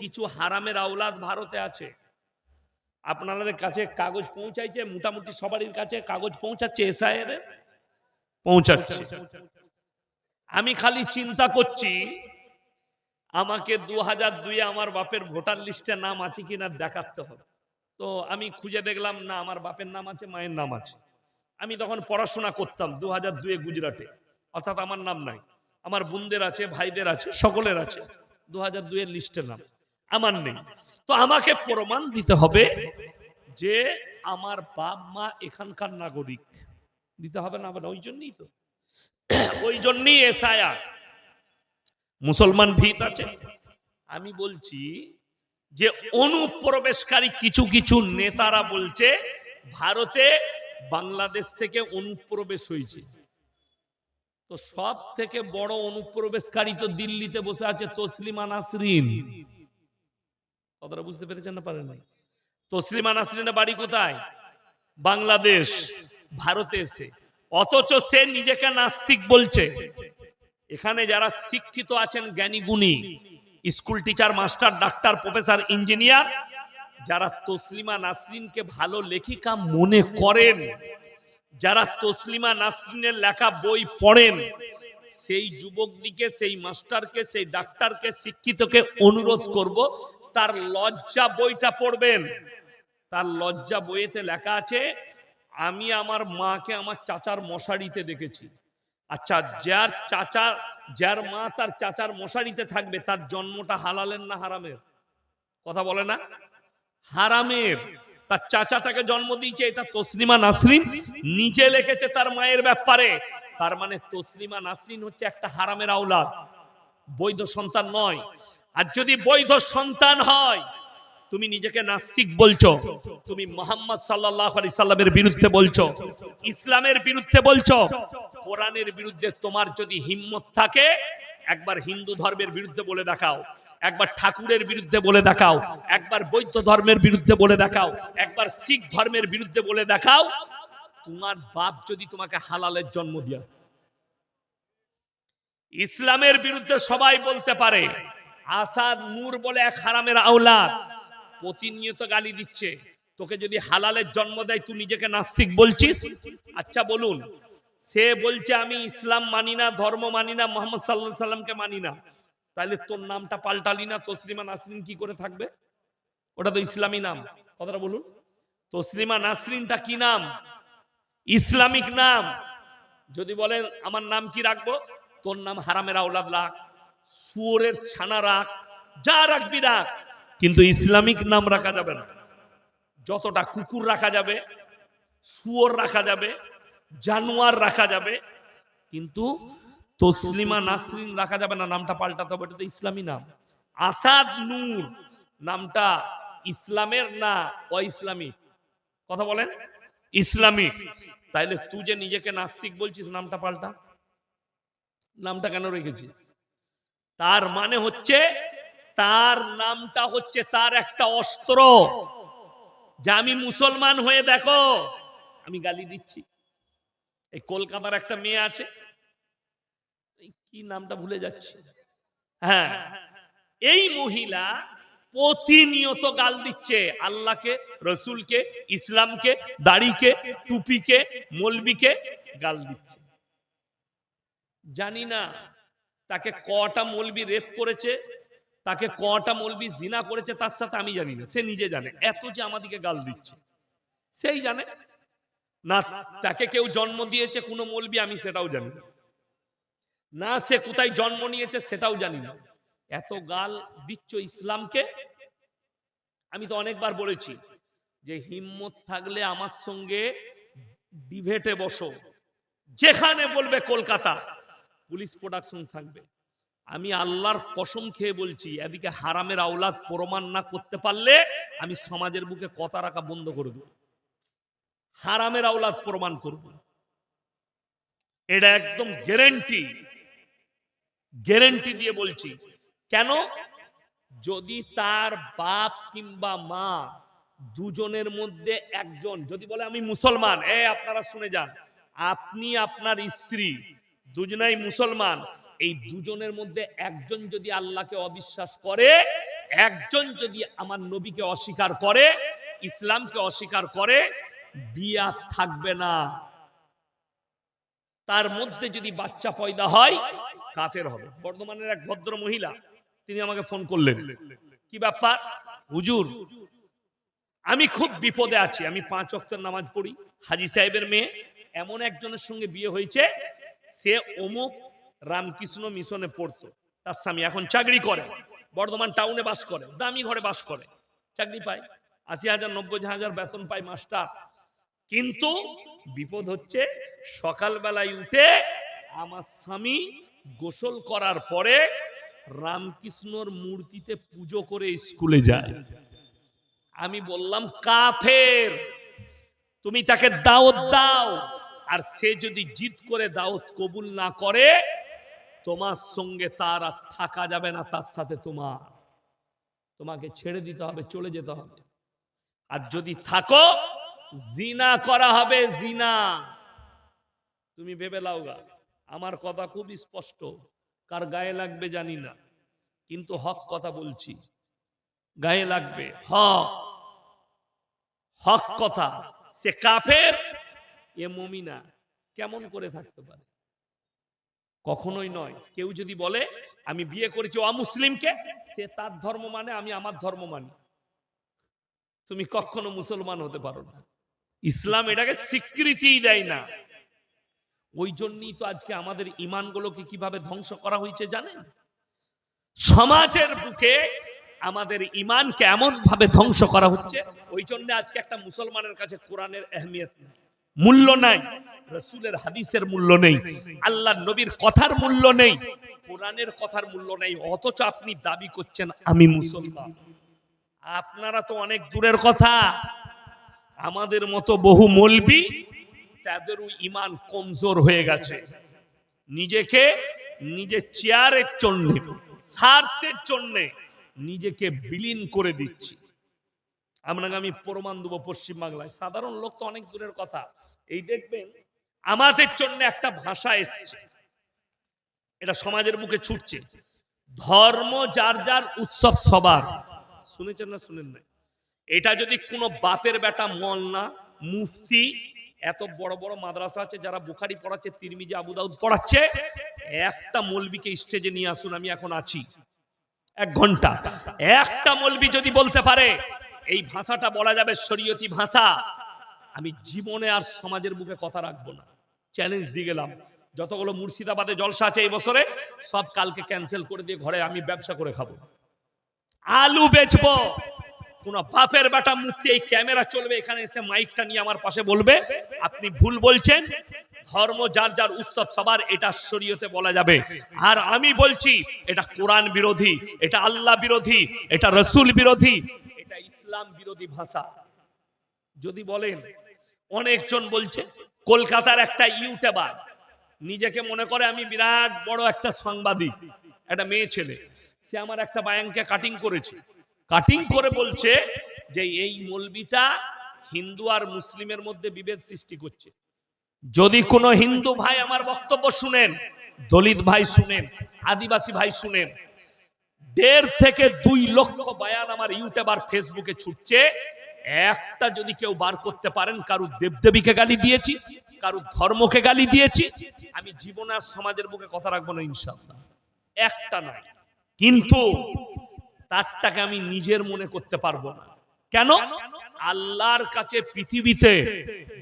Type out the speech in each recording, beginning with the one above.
কিছু হারামের আওলাদ ভারতে আছে। আপনাদের কাছে কাগজ পৌঁছাইছে, মোটামুটি সবারই কাছে কাগজ পৌঁছাচ্ছে এসআইয়ের পৌঁছাচ্ছে। আমি খালি চিন্তা করছি, আমাকে দু হাজার দুইয়ে আমার বাপের ভোটার লিস্টে নাম আছে কিনা দেখাতে হবে। তো আমি খুঁজে দেখলাম, না, আমার বাপের নাম আছে, মায়ের নাম আছে। আমি তখন পড়াশোনা করতাম দু হাজার দুয়ে গুজরাটে। অর্থাৎ আমার নাম নাই। আমার বোনদের আছে, ভাইদের আছে, সকলের আছে। দু হাজার লিস্টের নাম। আমার নেই। তো আমাকে প্রমাণ দিতে হবে যে আমার বাপ মা এখানকার নাগরিক। দিতে হবে না, ওই জন্যই তো। ওই জন্যই এসআইআর। মুসলমান ভিত আছে। আমি বলছি যে অনুপ্রবেশকারী কিছু কিছু নেতারা বলছে, ভারতে বাংলাদেশ থেকে অনুপ্রবেশ হয়েছে। তো সব থেকে বড় অনুপ্রবেশকারী তো দিল্লিতে বসে আছে তসলিমা নাসরিন। কথাটা বুঝতে পেরেছেন না পারেন তসলিমা নাসরিনের বাড়ি কোথায়? বাংলাদেশ, ভারতে এসে। অথচ সে নিজেকে নাস্তিক বলছে। এখানে যারা শিক্ষিত আছেন জ্ঞানী গুণী, school teacher, master, doctor, professor, engineer, যারা তসলিমা নাসরিনকে ভালো লেখিকা মনে করেন যারা তসলিমা নাসরিনের লেখা বই পড়েন, সেই যুবকদিকে, সেই মাস্টারকে, সেই ডাক্তারকে, শিক্ষিতকে অনুরোধ করব, তার লজ্জা বইটা পড়বেন। তার লজ্জা বইয়েতে লেখা আছে, আমি আমার মাকে আমার চাচার মশারিতে দেখেছি। আচ্ছা যার চাচা, যার মা তার চাচার মশারিতে থাকবে, তার জন্মটা হালালেন না হারামের? কথা বলে না? হারামের। তার চাচা তাকে জন্ম দিয়েছে, এটা তসলিমা নাসরিন। নিজে লিখেছে তার মায়ের ব্যাপারে। তার মানে তসলিমা নাসরিন হচ্ছে একটা হারামের আওলাদ। বৈধ সন্তান নয়। আর যদি বৈধ সন্তান হয়, তুমি নিজেকে নাস্তিক বলছো, তুমি মোহাম্মদ সাল্লাহ আলি সাল্লামের বিরুদ্ধে বলছো, ইসলামের বিরুদ্ধে বলছো, কোরআনের বিরুদ্ধে তোমার যদি হিম্মত থাকে একবার হিন্দু ধর্মের বিরুদ্ধে বলে দেখাও, একবার ঠাকুরের বিরুদ্ধে বলে দেখাও, একবার বৌদ্ধ ধর্মের বিরুদ্ধে বলে দেখাও, একবার শিখ ধর্মের বিরুদ্ধে বলে দেখাও, তোমার বাপ যদি তোমাকে হালালের জন্ম দিয়া। ইসলামের বিরুদ্ধে সবাই বলতে পারে, আসাদ নূর বলে এক হারামের আওলাদ, প্রতিনিয়ত গালি দিচ্ছে, তোকে যদি হালালের জন্ম দেয়, তুই নিজেকে নাস্তিক বলছিস? আচ্ছা বলুন সে বলছে, আমি ইসলাম মানি না, ধর্ম মানি না, মোহাম্মদ সাল্লাহ সাল্লামকে মানি না। তাহলে তোর নামটা পাল্টালি না, তসলিমা নাসরিন কি করে থাকবে? ওটা তো ইসলামী নাম। কথাটা বলুন। তসলিমা নাসরিনটা কি নাম? ইসলামিক নাম। যদি বলেন, আমার নাম কি রাখব? তোর নাম হারামের আওলাদ রাখ সুরের ছানা রাখ, যা রাখবি রাখ। কিন্তু ইসলামিক নাম রাখা যাবে না। যতটা কুকুর রাখা যাবে, শুয়োর রাখা যাবে জানোয়ার রাখা যাবে, কিন্তু তসলিমা নাসরিন রাখা যাবে না, নামটা পাল্টাতে হবে, এটা তো ইসলামী নাম। আসাদ নূর, নামটা ইসলামের না ও ইসলামী কথা বলেন। ইসলামী। তাইলে তুই যে নিজেকে নাস্তিক বলছিস, নামটা পাল্টা। নামটা কেন রেখেছিস? তার মানে হচ্ছে, তার নামটা হচ্ছে তার একটা অস্ত্র। যে আমি মুসলমান হয়ে দেখো, আমি গালি দিচ্ছি। এই কলকাতার একটা মেয়ে আছে। কি নামটা ভুলে যাচ্ছি। হ্যাঁ এই মহিলা প্রতিনিয়ত গাল দিচ্ছে আল্লাহকে, রসুলকে, ইসলামকে, দাড়িকে, টুপিকে, মলবিকে গাল দিচ্ছে। জানি না তাকে কটা মলবি রেপ করেছে, তাকে কটা মলবি জিনা করেছে, তার সাথে আমি জানি না, সে নিজে জানে, এত যে আমাদিকে গাল দিচ্ছে। সেই জানে না, তাকে কেউ জন্ম দিয়েছে, কোনো মলবি, আমি সেটাও জানি না। সে কোথায় জন্ম নিয়েছে, সেটাও জানি না। এত গাল দিচ্ছ ইসলামকে? আমি তো অনেকবার বলেছি যে, হিম্মত থাকলে আমার সঙ্গে ডিভেটে বসো। যেখানে বলবে কলকাতা, পুলিশ প্রোডাকশন থাকবে। আমি আল্লাহর কসম খেয়ে বলছি, এদিকে হারামের আওলাদ প্রমাণ না করতে পারলে আমি সমাজের বুকে কথা রাখা বন্ধ করে দেব। হারামের আওলাদ প্রমাণ করব। এটা একদম গ্যারেন্টি গ্যারেন্টি দিয়ে বলছি। কেন? যদি তার বাপ কিংবা মা দুজনের মধ্যে একজন, যদি বলে আমি মুসলমান, এ আপনারা শুনে যান, আপনি আপনার স্ত্রী, দুজনাই মুসলমান, এই দুজনের মধ্যে একজন যদি আল্লাহকে অবিশ্বাস করে, একজন যদি আমার নবীকে অস্বীকার করে, ইসলামকে অস্বীকার করে বিয়া থাকবে না। তার মধ্যে যদি বাচ্চা পয়দা হয়, কাফের হবে। বর্ধমানের এক ভদ্র মহিলা, তিনি আমাকে ফোন করলেন। কি ব্যাপার? হুজুর, আমি খুব বিপদে আছি। আমি পাঁচ অক্টের নামাজ পড়ি। হাজি সাহেবের মেয়ে, এমন একজনের সঙ্গে বিয়ে হয়েছে, সে অমুক রামকৃষ্ণ মিশনে পড়তো। তার স্বামী এখন চাকরি করে। বর্ধমান টাউনে বাস করে, দামি ঘরে বাস করে। চাকরি পায়। আশি হাজার, নব্বই হাজার বেতন পায় মাস্টার। কিন্তু বিপদ হচ্ছে সকালবেলায় উঠে আমার স্বামী গোসল করার পরে রামকৃষ্ণর মূর্তিতে পুজো করে স্কুলে যায়। আমি বললাম, কাফের, তুমি তাকে দাওয়াত দাও, আর সে যদি জিদ করে দাওয়াত কবুল না করে, তোমার সঙ্গে তার আর থাকা যাবে না, তার সাথে তোমার। তোমাকে ছেড়ে দিতে হবে, চলে যেতে হবে। আর যদি থাকো জিনা করা হবে জিনা। তুমি ভেবে লাওগা আমার কথা খুব স্পষ্ট, কার গায়ে লাগবে জানি না, কিন্তু হক কথা বলছি। গায়ে লাগবে, হক হক কথা, সে কাফের, এ মমিনা, কেমন করে থাকতে পারে? কখনোই নয়, কেউ যদি বলে, আমি বিয়ে করেছি অমুসলিমকে সে তার ধর্ম মানে আমি আমার ধর্ম মানি। তুমি কখনো মুসলমান হতে পারো না। ইসলাম এটাকে স্বীকৃতিই দেয় না। ওই জন্যই তো আজকে আমাদের ইমানগুলোকে কীভাবে ধ্বংস করা হয়েছে জানেন? সমাজের বুকে আমাদের ইমানকে এমন ভাবে ধ্বংস করা হচ্ছে, ওই জন্য আজকে একটা মুসলমানের কাছে কোরআনের আহমিয়ত নেই। মূল্য নাই, রসুলের হাদিসের মূল্য নেই আল্লাহ নবীর কথার মূল্য নেই, কোরআনের কথার মূল্য নেই, অথচ আপনি দাবি করছেন, আমি মুসলমান। আপনারা তো অনেক দূরের কথা। আমাদের মতো বহু মলবি, তাদেরও ইমান কমজোর হয়ে গেছে। নিজেকে নিজের চেয়ারের জন্য স্বার্থের জন্য নিজেকে বিলীন করে দিচ্ছি। আপনাকে আমি প্রমাণ দেবো পশ্চিমবাংলায়। সাধারণ লোক তো অনেক দূরের কথা। এই দেখবেন, আমাদের জন্য একটা ভাষা এসছে। এটা সমাজের মুখে ছুটছে। ধর্ম যার যার উৎসব সবার। শুনেছেন না শুনেন না এটা যদি কোনো বাপের বেটা মলনা, মুফতি, এত বড় বড় মাদ্রাসা আছে যারা বুখারি পড়াচ্ছে, তিরমিজি আবু দাউদ পড়াচ্ছে, একটা মলবিকে স্টেজে নিয়ে আসুন, আমি এখন আছি। এক ঘণ্টা। একটা মলবি যদি বলতে পারে, এই ভাষাটা বলা যাবে শরীয়তি ভাষা, আমি জীবনে আর সমাজের বুকে কথা রাখব না। চ্যালেঞ্জ দিয়ে গেলাম। যতগুলো মুর্শিদাবাদে জলসা আছে এই বছরে, সব কালকে ক্যান্সেল করে দিয়ে ঘরে আমি ব্যবসা করে খাব। আলু বেচবো। কোন বাপের বেটা মুক্তি এই ক্যামেরা চলবে, এখানে এসে মাইকটা নিয়ে আমার পাশে বলবে। আপনি ভুল বলছেন, ধর্ম যার যার উৎসব সবার, এটা শরীয়তে বলা যাবে। আর আমি বলছি, এটা কোরআন বিরোধী, এটা আল্লাহ বিরোধী, এটা রসুল বিরোধী, এটা ইসলাম বিরোধী ভাষা। যদি বলেন, অনেকজন বলছে, কলকাতার একটা ইউটিউবার, নিজেকে মনে করে আমি বিরাট বড় একটা সাংবাদিক, একটা মেয়ে ছেলে, সে আমার একটা বায়ানকে কাটিং করেছে। কাটিং করে বলছে যে এই মলবিটা হিন্দু আর মুসলিমের মধ্যে বিভেদ সৃষ্টি করছে। যদি কোনো হিন্দু ভাই আমার বক্তব্য শুনেন দলিত ভাই শুনেন আদিবাসী ভাই শুনেন দেড় থেকে দুই লক্ষ বায়ান আমার ইউটিউব আর ফেসবুকে ছুটছে। একটা যদি কেউ বার করতে পারেন কারু দেবদেবীকে গালি দিয়েছি কারু ধর্মকে গালি দিয়েছি আমি জীবন আর সমাজের বুকে কথা রাখব না ইনশাল্লাহ একটা নাই কিন্তু তারটাকে আমি নিজের মনে করতে পারব না। কেন? আল্লাহর কাছে পৃথিবীতে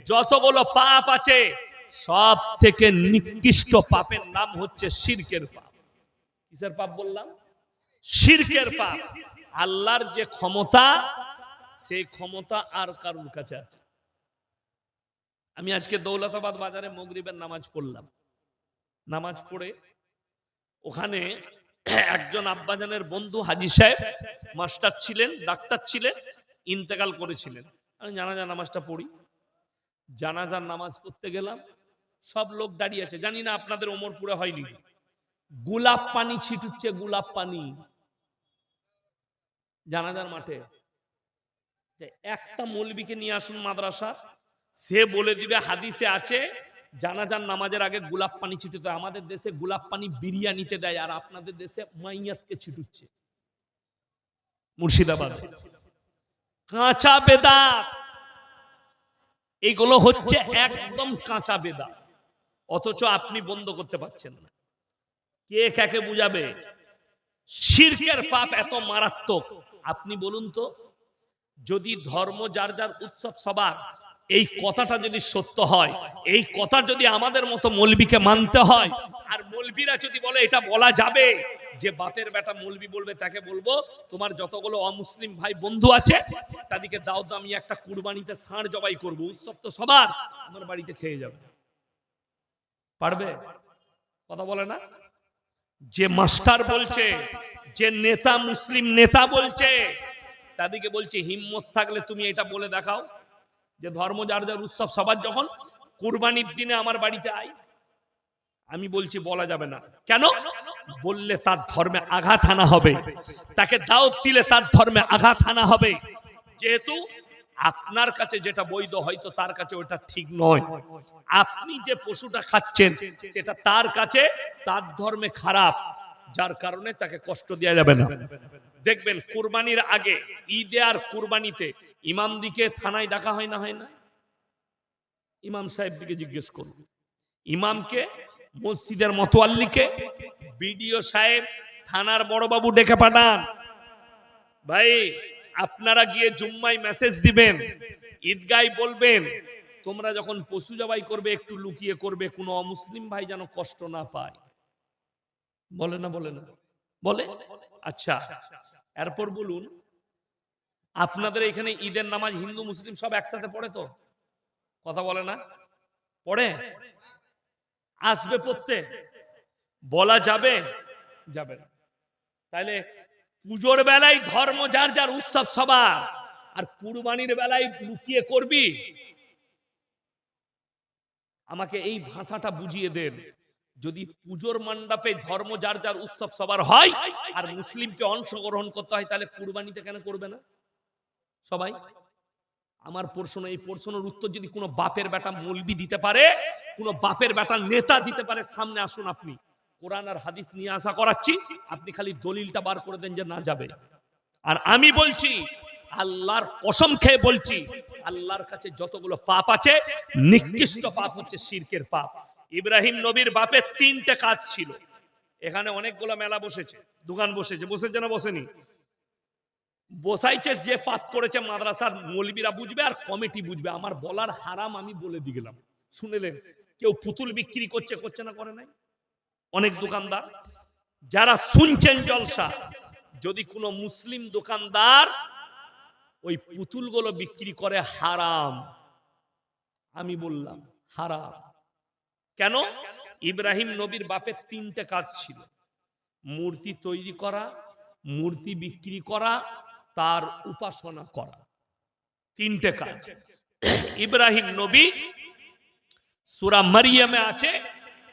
যতগুলো পাপ আছে সব থেকে নিকৃষ্ট পাপের নাম হচ্ছে শিরকের পাপ। কিসের পাপ বললাম? শিরকের পাপ। আল্লাহর যে ক্ষমতা, সেই ক্ষমতা আর কারুর কাছে আছে? আমি আজকে দৌলতাবাদ বাজারে মগরিবের নামাজ পড়লাম। নামাজ পড়ে ওখানে একজন আব্বাজানের বন্ধু হাজি সাহেব, মাস্টার ছিলেন, ডাক্তার ছিলেন, ইন্তেকাল করেছিলেন। আমি জানাজা নামাজটা পড়ি। জানাজার নামাজ পড়তে গেলাম, সব লোক দাঁড়িয়ে আছে। জানি না আপনাদের ওমরপুরে হয়নি। গোলাপ পানি ছিটুচ্ছে, গোলাপ পানি। জানাজার মাঠে। একটা মৌলবীকে নিয়ে আসুন মাদ্রাসা সে বলে দিবে, হাদিসে আছে জানাজার নামাজের আগে গোলাপ পানি ছিটুতে আমাদের দেশে গোলাপ পানি বিরিয়ানিতে দেয় আর আপনাদের দেশে মাইয়াতকে ছিটুচ্ছে। মুর্শিদাবাদ। কাঁচা বেদাত। এগুলো হচ্ছে একদম কাঁচা বেদাত। অথচ আপনি বন্ধ করতে পারছেন না। কে কাকে বুঝাবে? শিরকের পাপ এত মারাত্মক। আপনি বলুন তো, যদি ধর্ম যার যার উৎসব সবার এই কথাটা যদি সত্য হয়, এই কথা যদি আমাদের মতো মলবিকে মানতে হয়, আর মলবিরা যদি বলে এটা বলা যাবে, যে বাপের বেটা মলবি বলবে, তাকে বলব, তোমার যতগুলো অমুসলিম ভাই বন্ধু আছে, তাদেরকে দাও আমি একটা কুরবানিতে ষাঁড় জবাই করব, উৎসব তো সবার, আমার বাড়িতে খেয়ে যাবে। পারবে? কথা বলে না? যে মাস্টার বলছে, যে নেতা মুসলিম নেতা বলছে, তাদেরকে বলছে, হিম্মত থাকলে তুমি এটা বলে দেখাও। যে ধর্ম, যার যার উৎসব, সবার যখন কুরবানির দিনে আমার বাড়িতে আই আমি বলছি, বলা যাবে না। কেন? বললে তার ধর্মে আঘাত আনা হবে। তাকে দাওয়াত দিলে তার ধর্মে আঘাত আনা হবে। যেহেতু আপনার কাছে যেটা বৈধ, হয়তো তার কাছে ওটা ঠিক নয়। আপনি যে পশুটা খাচ্ছেন, সেটা তার কাছে, তার ধর্মে খারাপ। যার কারণে তাকে কষ্ট দেওয়া যাবে না। দেখবেন কুরবানির আগে, ঈদে আর কুরবানিতে ইমাম দিকে থানায় ডাকা হয় না হয় না? ইমাম সাহেব দিকে জিজ্ঞেস করুন। ইমামকে, মসজিদের মতোয়াল্লিকে, বিডিও সাহেব, থানার বড়বাবু ডেকে পাঠান। ভাই, আপনারা গিয়ে জুম্মায় মেসেজ দিবেন, ঈদগায় বলবেন, তোমরা যখন পশু জবাই করবে, একটু লুকিয়ে করবে, কোনো অমুসলিম ভাই যেন কষ্ট না পায়। বলে না বলে না। বলে? আচ্ছা এরপর বলুন আপনাদের এখানে ঈদের নামাজ হিন্দু মুসলিম সব একসাথে পড়ে তো? কথা বলে না? পড়ে? আসবে পড়তে বলা যাবে? যাবে না। তাহলে পুজোর বেলায় ধর্ম যার যার উৎসব সবার আর কুরবানির বেলায় লুকিয়ে করবি? আমাকে এই ভাষাটা বুঝিয়ে দেন। যদি পুজোর মণ্ডপে ধর্ম যার যার উৎসব সবার হয় আর মুসলিমকে অংশগ্রহণ করতে হয়, তাহলে কুরবানিতে কেন করবে না? সবাই? আমার প্রশ্ন, এই প্রশ্নের উত্তর যদি কোনো বাপের বেটা মলবি দিতে পারে, কোনো বাপের বেটা নেতা দিতে পারে, সামনে আসুন আপনি। কোরআন আর হাদিস নিয়ে আশা করাচ্ছি, আপনি খালি দলিলটা বার করে দেন যে না যাবে। আর আমি বলছি, আল্লাহর কসম খেয়ে বলছি, আল্লাহর কাছে যতগুলো পাপ আছে, নিকৃষ্ট পাপ হচ্ছে শিরকের পাপ। ইব্রাহিম নবীর বাপের তিনটে কাজ ছিল। এখানে অনেকগুলো মেলা বসেছে, দোকান বসেছে। বসেছে না বসেনি? বসাইছে, যে পাপ করেছে মাদ্রাসার মৌলবীরা বুঝবে আর কমিটি বুঝবে। আমার বলার হারাম আমি বলে দিয়ে গেলাম। শুনেলেন? কেউ পুতুল বিক্রি করছে করছে না, করে নাই? অনেক দোকানদার। যারা শুনছেন জলসা, যদি কোনো মুসলিম দোকানদার ওই পুতুলগুলো বিক্রি করে, হারাম। আমি বললাম, হারাম। কেন? ইব্রাহিম নবীর বাপের তিনটে কাজ ছিল। মূর্তি তৈরি করা, মূর্তি বিক্রি করা, তার উপাসনা করা। তিনটে কাজ। ইব্রাহিম নবী সুরা মারিয়ামে আছে,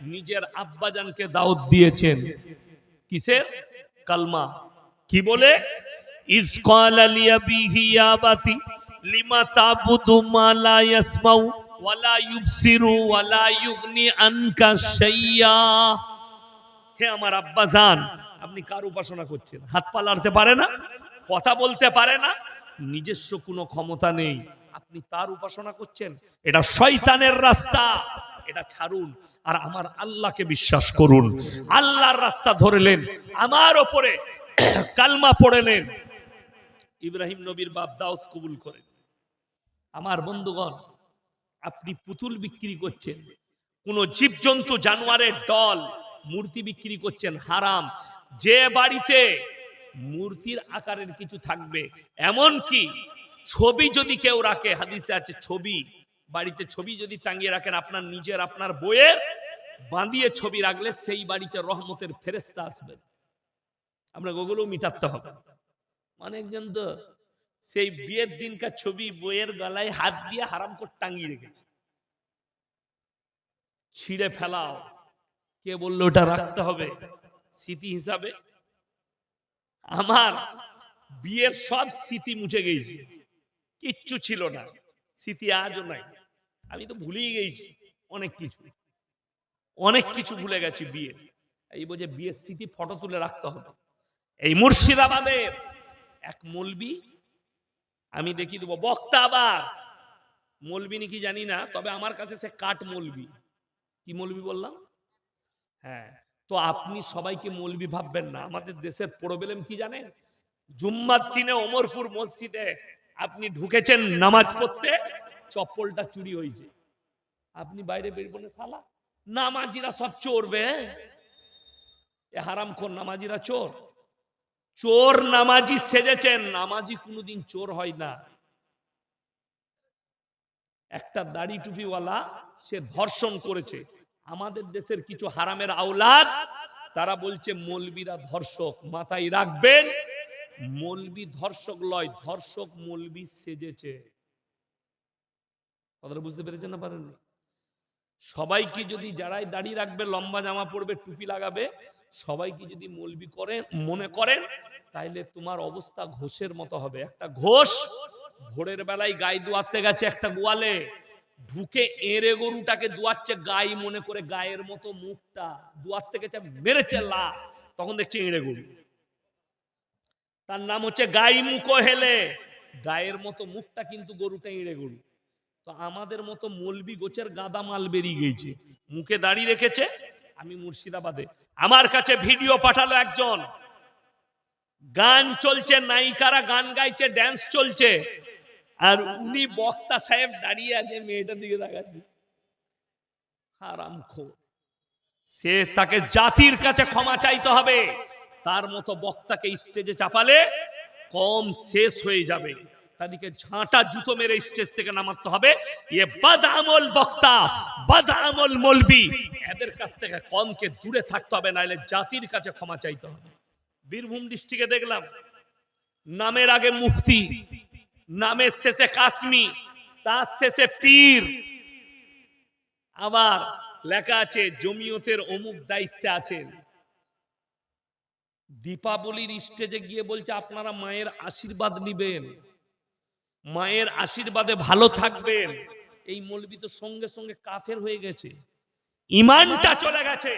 নিজের আব্বাজানকে দাওয়াত দিয়েছেন। কিসের? কালমা। কি বলে? আনকা শাইয়্যা হে আমার আব্বাজান আপনি কার উপাসনা করছেন? হাত পা লাড়তে পারে না? কথা বলতে পারে না? নিজস্ব কোনো ক্ষমতা নেই। আপনি তার উপাসনা করছেন? এটা শয়তানের রাস্তা। এটা ছাড়ুন। আর আমার আল্লাহকে বিশ্বাস করুন। আল্লাহর রাস্তা ধরলেন আমার ওপরে কালমা পড়েলেন ইব্রাহিম নবীর বাপ দাউদ কবুল করেন আমার বন্ধুগণ, আপনি পুতুল বিক্রি করছেন, কোন জীবজন্তু জানোয়ারের দল মূর্তি বিক্রি করছেন, হারাম। যে বাড়িতে মূর্তির আকারের কিছু থাকবে, এমন কি ছবি যদি কেউ রাখে, হাদিসে আছে ছবি, বাড়িতে ছবি যদি টাঙিয়ে রাখেন, আপনার নিজের, আপনার বইয়ের বাঁধিয়ে ছবি রাখলে সেই বাড়িতে রহমতের ফেরেস্তা আসবেন। আমরা ওগুলো মিটাতে হবে। অনেকজন তো সেই বিয়ের দিনকার ছবি, বইয়ের গলায় হাত দিয়ে হারাম করে টাঙিয়ে রেখেছে। ছিঁড়ে ফেলাও। কে বলল ওটা রাখতে হবে? স্মৃতি হিসাবে। আমার বিয়ের সব স্মৃতি মুছে গেছে। কিচ্ছু ছিল না। স্মৃতি আজও নাই। আমি তো ভুলেই গেছি অনেক কিছু। অনেক কিছু ভুলে গেছি বিয়ে। এই বোঝে বিয়ের স্মৃতি ফটো তুলে রাখতে হবে। এই মুর্শিদাবাদের এক মলবি, আমি দেখিয়ে দেবো, বক্তা আবার। মলবি নাকি জানি না, তবে আমার কাছে সে কাঠ মলবি। কি মলবি বললাম? হ্যাঁ তো আপনি সবাইকে মলবি ভাববেন না, আমাদের দেশের প্রবলেম কি জানেন? জুম্মার দিনে অমরপুর মসজিদে আপনি ঢুকেছেন নামাজ পড়তে, চপ্পলটা চুরি হয়েছে। আপনি বাইরে বেরবনে সালা নামাজিরা সব চোরবে। এ হারাম খোর নামাজিরা চোর। চোর নামাজি সেজেছেন। নামাজি কোনোদিন চোর হয় না। একটা দাড়ি টুপিওয়ালা, সে ধর্ষণ করেছে। আমাদের দেশের কিছু হারামের আওলাদ, তারা বলছে, মলবিরা ধর্ষক, মাথায় রাখবেন। মলবি ধর্ষক লয়, ধর্ষক মলবি সেজেছে। কথাটা বুঝতে পেরেছেন না পারেননি? সবাইকে যদি যারাই দাড়ি রাখবে, লম্বা জামা পরবে, টুপি লাগাবে, সবাইকে যদি মলবি করেন, মনে করেন, তাইলে তোমার অবস্থা ঘোষের মতো হবে। একটা ঘোষ ভোরের বেলায় গাই দোয়াতে গেছে একটা গোয়ালে, ঢুকে এঁড়ে গরুটাকে দোয়াচ্ছে, গাই মনে করে গায়ের মতো মুখটা দোয়াতে গেছে মেরেছে লা তখন দেখছে এঁড়ে গরু। তার নাম হচ্ছে গাই মুখ হেলে গায়ের মতো মুখটা কিন্তু গরুটা এঁড়ে গরু। তো আমাদের মতো মলবি গোছের গাদা মাল বেরিয়ে গেছে মুখে দাঁড়িয়ে রেখেছে, আমি মুর্শিদাবাদে। আমার কাছে ভিডিও পাঠালো একজন। গান চলছে, নায়িকারা গান গাইছে ড্যান্স চলছে। আর উনি বক্তা সাহেব দাঁড়িয়ে আছে, মেয়েটার দিকে খো সে তাকে জাতির কাছে ক্ষমা চাইতে হবে। তার মতো বক্তাকে স্টেজে চাপালে কম শেষ হয়ে যাবে। তাদেরকে ঝাঁটা জুতো মেরে স্টেজ থেকে নামাতে হবে। ইয়ে বাদ আমল বক্তা বাদ আমল মলবি। এদের কাছ থেকে কমকে দূরে থাকতে হবে, নাহলে জাতির কাছে ক্ষমা চাইতে হবে। বীরভূম ডিস্ট্রিক্টে দেখলাম, নামের আগে মুফতি, নামের শেষে কাশ্মী, তার শেষে পীর। আবার লেখা আছে, জমিয়তের অমুক দায়িত্বে আছেন দীপাবলির স্টেজে গিয়ে বলছে, আপনারা মায়ের আশীর্বাদ নিবেন। মায়ের আশীর্বাদে ভালো থাকবেন। এই মলবি তো সঙ্গে সঙ্গে কাফের হয়ে গেছে। ইমানটা চলে গেছে।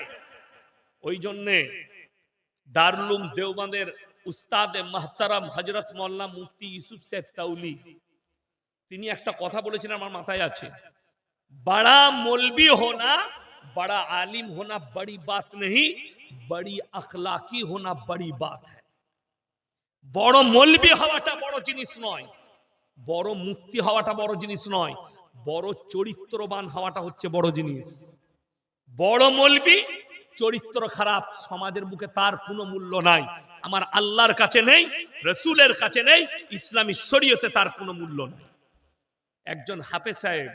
ওই জন্যে দারলুম দেওবানের উস্তাদে মাহতারাম হজরত মোল্লা মুফতি ইউসুফ শেখ তাউলি তিনি একটা কথা বলেছেন, আমার মাথায় আছে। বড়া মলবি হোনা, বড়া আলিম হোনা, বড়ি বাত নেই বড়ি আখলাকি হোনা, বড়ি বাত হ্যাঁ বড় মলবি হওয়াটা বড় জিনিস নয়। বড় মুক্তি হওয়াটা বড় জিনিস নয়, বড় চরিত্রবান হওয়াটা হচ্ছে বড় জিনিস। বড় মলবি, চরিত্র খারাপ, সমাজের বুকে তার কোনো মূল্য নাই, আমার আল্লাহর কাছে নেই, রসুলের কাছে নেই, ইসলামী শরীয়তে তার কোনো মূল্য নেই। একজন হাফে সাহেব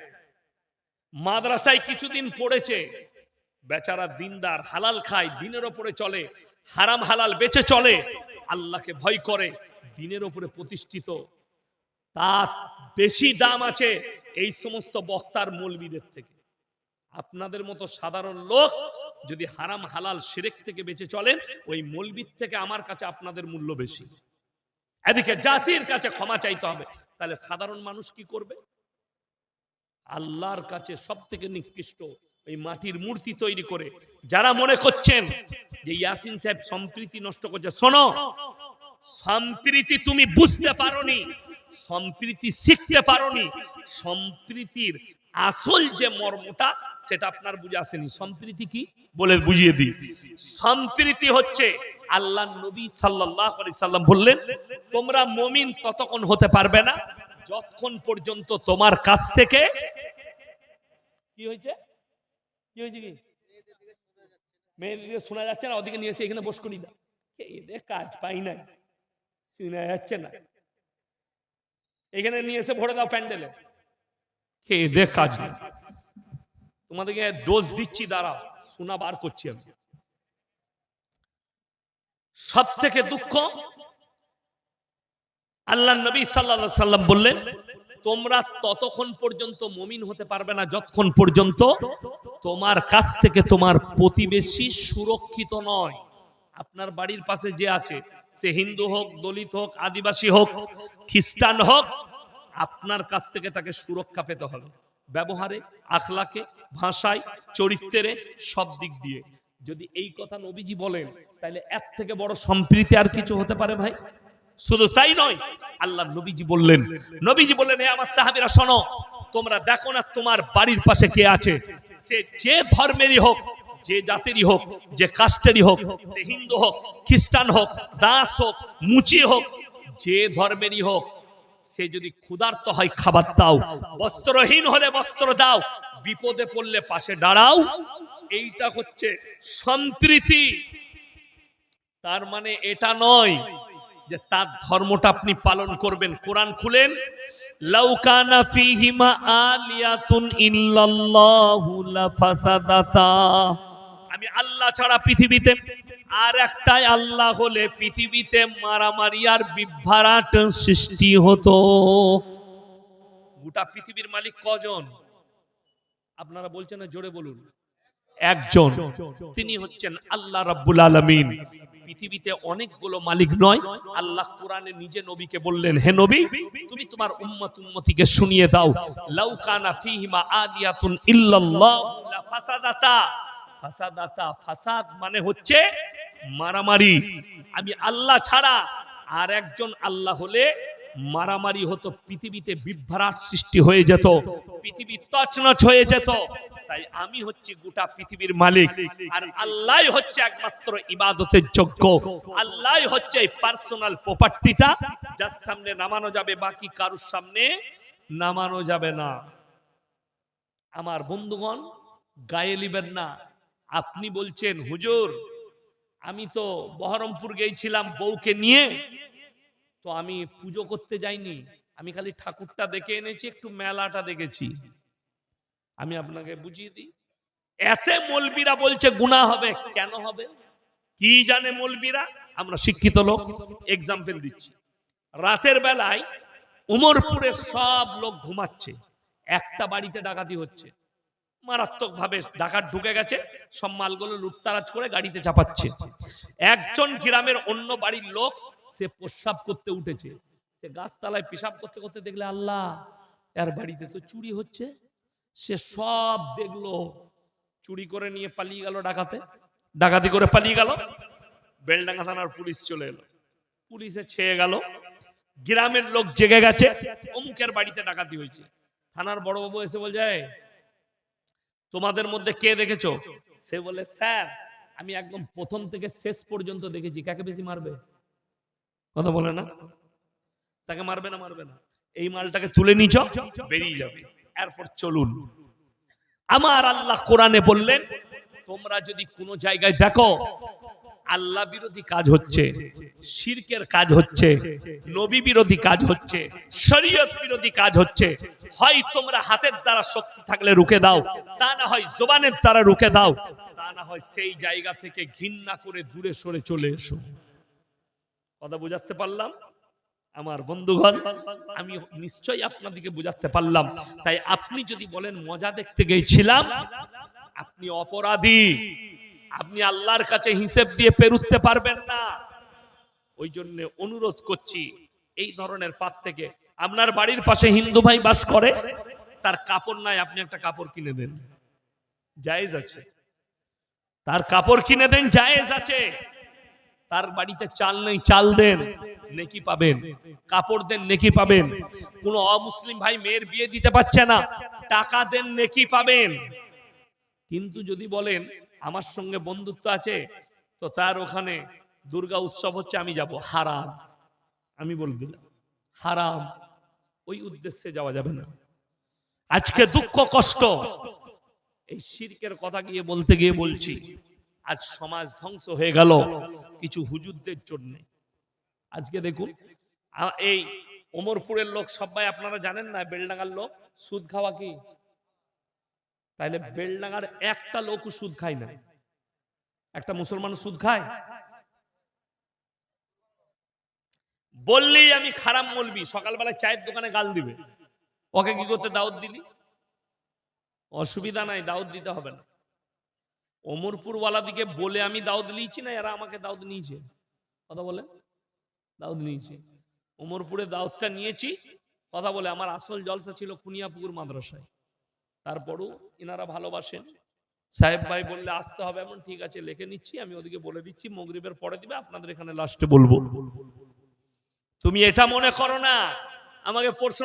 মাদ্রাসায় কিছুদিন পড়েছে, বেচারা দিনদার, হালাল খায়, দিনের ওপরে চলে, হারাম হালাল বেঁচে চলে, আল্লাহকে ভয় করে, দিনের ওপরে প্রতিষ্ঠিত তার বেশি দাম আছে এই সমস্ত বক্তার মৌলবিদের থেকে। আপনাদের মতো সাধারণ লোক যদি হারাম হালাল সেরেক থেকে বেঁচে চলেন, ওই মৌলবিদ থেকে আমার কাছে আপনাদের মূল্য বেশি। এদিকে জাতির কাছে ক্ষমা চাইতে হবে। তাহলে সাধারণ মানুষ কি করবে? আল্লাহর কাছে সব থেকে নিকৃষ্ট ওই মাটির মূর্তি তৈরি করে। যারা মনে করছেন যে ইয়াসিন সাহেব সম্প্রীতি নষ্ট করছে, শোনো, সম্প্রীতি তুমি বুঝতে পারোনি। সম্প্রীতি শিখতে পারোনি। সম্প্রীতির আসল যে মর্মটা, সেটা আপনার বুঝে আসেনি। সম্প্রীতি কি? বলে বুঝিয়ে দিই। সম্প্রীতি হচ্ছে আল্লাহ নবী আলাইহি সাল্লাম বললেন, তোমরা মমিন ততক্ষণ হতে পারবে না, যতক্ষণ পর্যন্ত তোমার কাছ থেকে কি হয়েছে? কি হয়েছে কি? মেয়েদিকে শোনা যাচ্ছে না, ওদিকে নিয়ে এসে এখানে বস করি না এদের কাজ পাই না শোনা যাচ্ছে না। এখানে নিয়ে এসে ভরে দাও প্যান্ডেলে। কে এদের কাজ তোমাদেরকে ডোজ দিচ্ছি, দাঁড়াও শোনা বার করছি আমি। সব থেকে দুঃখ, আল্লাহ নবী সাল্লা সাল্লাম বললেন, তোমরা ততক্ষণ পর্যন্ত মমিন হতে পারবে না যতক্ষণ পর্যন্ত তোমার কাছ থেকে তোমার প্রতিবেশী সুরক্ষিত নয়। আপনার বাড়ির পাশে যে আছে, সে হিন্দু হোক, দলিত হোক, আদিবাসী হোক, খ্রিস্টান হোক আপনার কাছ থেকে তাকে সুরক্ষা পেতে হবে। ব্যবহারে, আখলাকে, ভাষায়, চরিত্রে, সব দিক দিয়ে। যদি এই কথা নবীজি বলেন, তাহলে এর থেকে বড় সম্প্রীতি আর কিছু হতে পারে ভাই? শুধু তাই নয়, আল্লাহ নবীজি বললেন নবীজি বললেন, হে আমার সাহাবীরা, শোনো, তোমরা দেখো না তোমার বাড়ির পাশে কে আছে? সে যে ধর্মেরই হোক, যে জাতিরই হোক, যে কাস্টেরই হোক, সে হিন্দু হোক, খ্রিস্টান হোক, দাস হোক, মুচি হোক, যে ধর্মেরই হোক সে যদি ক্ষুধার্ত হয়, খাবার দাও। বস্ত্রহীন হলে বস্ত্র দাও। বিপদে পড়লে পাশে দাঁড়াও। এইটা হচ্ছে সম্প্রীতি। তার মানে এটা নয় যে তার ধর্মটা আপনি পালন করবেন। কোরআন খুলেন লাউকানা ফিহিমা আলিয়াতুন ইল্লাল্লাহু লাফাসাদাতা। আমি আল্লাহ ছাড়া পৃথিবীতে আর একটাই আল্লাহ হলে পৃথিবীতে মারামারি আর বিভ্রাট সৃষ্টি হতো। গোটা পৃথিবীর মালিক কজন? আপনারা বলছেন না, জোরে বলুন। একজন। তিনি হচ্ছেন আল্লাহ রাব্বুল আলামিন। পৃথিবীতে অনেকগুলো মালিক নয়। আল্লাহ কোরআনে নিজে নবীকে বললেন, হে নবী, তুমি তোমার উম্মত উম্মতিকে শুনিয়ে দাও। লাউ কানা ফীহিমা আলিয়াতুন ইল্লাল্লাহু লা ফাসাদাতা। ফাসাদাতা, ফাসাদ মানে হচ্ছে মারামারি। আমি আল্লাহ ছাড়া আর একজন আল্লাহ হলে মারামারি হতো, পৃথিবীতে বিভ্রাট সৃষ্টি হয়ে যেত, পৃথিবী তছনছ হয়ে যেত। তাই আমি হচ্ছি গোটা পৃথিবীর মালিক, আর আল্লাহ হচ্ছে একমাত্র ইবাদতের যোগ্য। আল্লাহ হচ্ছে এই পার্সোনাল প্রপার্টিটা, যার সামনে নামানো যাবে, বাকি কারুর সামনে নামানো যাবে না। আমার বন্ধুগণ, গায়ে লিবেন না। আপনি বলছেন, হুজুর আমি তো বহরমপুর গিয়েছিলাম বউকে নিয়ে, তো আমি পুজো করতে যাইনি। আমি খালি ঠাকুরটা দেখে এনেছি, একটু মেলাটা দেখেছি। আমি আপনাকে বুঝিয়ে দিই, এতে মলবিরা বলছে, গুণা হবে, কেন হবে? কি জানে মলবিরা? আমরা শিক্ষিত লোক এক্সাম্পল দিচ্ছি। রাতের বেলায় উমরপুরের সব লোক ঘুমাচ্ছে, একটা বাড়িতে ডাকাতি হচ্ছে। মারাত্মক ভাবে ডাকাত ঢুকে গেছে। সব মালগুলো লুটতারাজ করে গাড়িতে চাপাচ্ছে। একজন গ্রামের অন্য বাড়ির লোক সে প্রস্রাব করতে উঠেছে। সে গাছতলায় পেশাব করতে করতে দেখলে আল্লাহ এর বাড়িতে তো চুরি হচ্ছে। সে সব দেখল চুরি করে নিয়ে পালিয়ে গেল ডাকাতে ডাকাতি করে পালিয়ে গেল। বেলডাঙ্গা থানার পুলিশ চলে এলো। পুলিশে ছেয়ে গেল। গ্রামের লোক জেগে গেছে। অমুকের বাড়িতে ডাকাতি হয়েছে। থানার বড়বাবু এসে বলছে "এই, তোমাদের মধ্যে কে দেখেছ? সে বলে, স্যার, আমি একদম প্রথম থেকে শেষ পর্যন্ত দেখেছি। কাকে বেশি মারবে? কথা বলে না? তাকে মারবে না মারবে না? এই মালটাকে তুলে নিচ বেরিয়ে যাবে এরপর চলুন। আমার আল্লাহ কোরআনে বললেন, তোমরা যদি কোনো জায়গায় দেখো আল্লাহ বিরোধী কাজ হচ্ছে, শিরকের কাজ হচ্ছে, নবী বিরোধী কাজ হচ্ছে, শরীয়ত বিরোধী কাজ হচ্ছে। হয় তোমরা হাতের দ্বারা শক্তি থাকলে রুখে দাও, তা না হয় জবানের দ্বারা রুখে দাও, তা না হয় সেই জায়গা থেকে ঘৃণা করে দূরে সরে চলে এসো। কথা বুঝাতে পারলাম? আমার বন্ধুগণ, আমি নিশ্চয়ই আপনাদেরকে বুঝাতে পারলাম। তাই আপনি যদি বলেন, মজা দেখতে গেছিলাম, আপনি অপরাধী। আপনি আল্লাহর কাছে হিসেব দিয়ে পেরুতে পারবেন না। ওই জন্য অনুরোধ করছি, এই ধরনের পাপ থেকে আপনার বাড়ির পাশে হিন্দু ভাই বাস করে, তার কাপড় নাই, আপনি একটা কাপড় কিনে দেন। জায়েজ আছে। তার কাপড় কিনে দেন, জায়েজ আছে। তার বাড়িতে চাল নেই, চাল দেন, নেকি পাবেন। কাপড় দেন, নেকি পাবেন। কোন অমুসলিম ভাই মেয়ের বিয়ে দিতে পারছে না, টাকা দেন, নেকি পাবেন। কিন্তু যদি বলেন আমার সঙ্গে বন্ধুত্ব আছে, তো তার ওখানে দুর্গা উৎসব হচ্ছে, আমি যাব। হারাম। আমি বলবি না হারাম। ওই উদ্দেশ্যে যাওয়া যাবে না। আজকে দুঃখ, কষ্ট। এই শিরকের কথা গিয়ে বলতে গিয়ে বলছি, আজ সমাজ ধ্বংস হয়ে গেল, কিছু হুজুরদের জন্য। আজকে দেখুন এই ওমরপুরের লোক সবাই, আপনারা জানেন না, বেলডাঙ্গার লোক, সুদ খাওয়া কি? তাইলে বেলডাঙ্গার একটা লোক সুদ খায় না। একটা মুসলমান সুদ খায়? বললেই আমি খারাপ বলবি সকালবেলা চায়ের দোকানে গাল দিবে। ওকে কি করতে দাওয়াত দিলি? অসুবিধা নাই, দাওয়াত দিতে হবে না। অমরপুর দিকে বলে আমি দাউদ নিয়েছি না, এরা আমাকে দাউদ নিয়েছে। কথা বলে? দাউদ নিয়েছে। অমরপুরে দাউদটা নিয়েছি। কথা বলে, আমার আসল জলসা ছিল কুনিয়াপুকুর মাদ্রাসায়। তারপরও ইনারা ভালোবাসেন। সাহেব ভাই বললে, আসতে হবে। এমন, ঠিক আছে, লিখে নিচ্ছি, আমি ওদিকে বলে দিচ্ছি, মগরিবের পরে দিবে, আপনাদের এখানে লাস্টে বলব। তুমি এটা মনে করো না, আমাকে প্রশ্ন